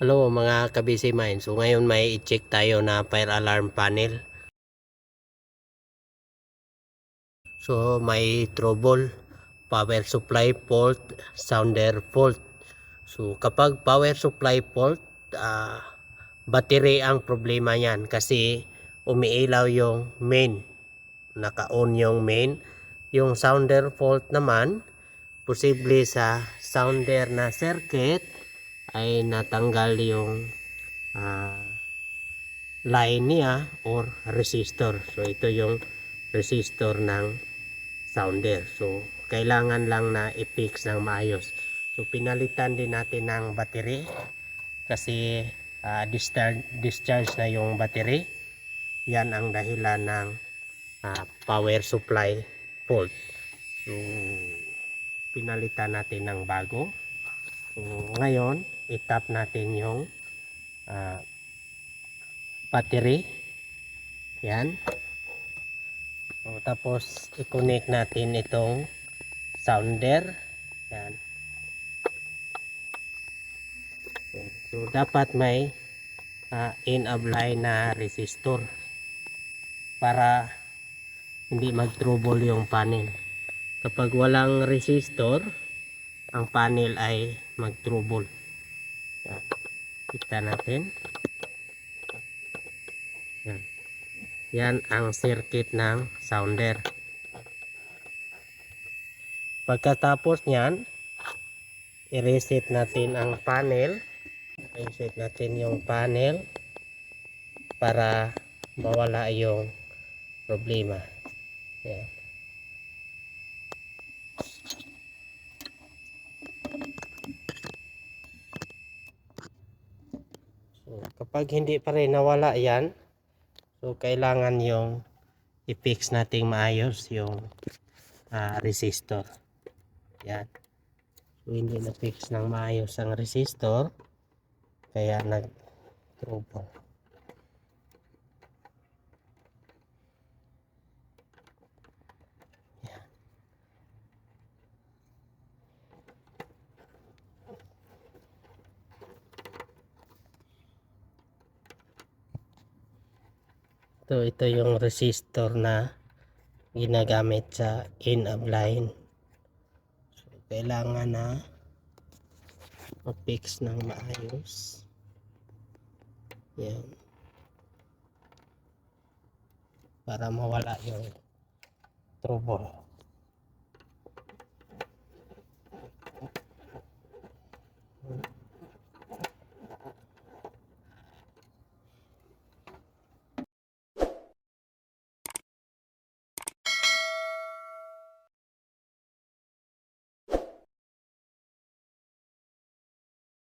Hello mga kabisi mind. So ngayon may i-check tayo na fire alarm panel. So may trouble, power supply fault, sounder fault. So kapag power supply fault, ah, battery ang problema niyan kasi umiilaw yung main. Naka-on yung main. Yung sounder fault naman, posible sa sounder na circuit ay natanggal yung ah, line niya or resistor. So ito yung resistor ng sounder. So kailangan lang na i-fix ng maayos. So pinalitan din natin ng battery kasi ah, discharge, discharge na yung battery. Yan ang dahilan ng ah, power supply fault. So pinalitan natin ng bago. Ngayon, itap natin yung ah, battery. Yan. So, tapos, i-connect natin itong sounder. Yan. So, dapat may ah, in-apply na resistor para hindi mag-trouble yung panel. Kapag walang resistor, ang panel ay mag-trouble. Yan. Kita natin. Yan. Yan ang circuit ng sounder. Pagkatapos niyan, i-reset natin ang panel. I-reset natin yung panel para mawala yung problema. Yan. So, kapag hindi pa rin nawala yan, so kailangan yung i-fix nating maayos yung ah, resistor. Yan. So, hindi na-fix ng maayos ang resistor, kaya nag-trouble. Ito, ito yung resistor na ginagamit sa in-up line. So, kailangan na ma-fix ng maayos. Yan. Para mawala yung trouble.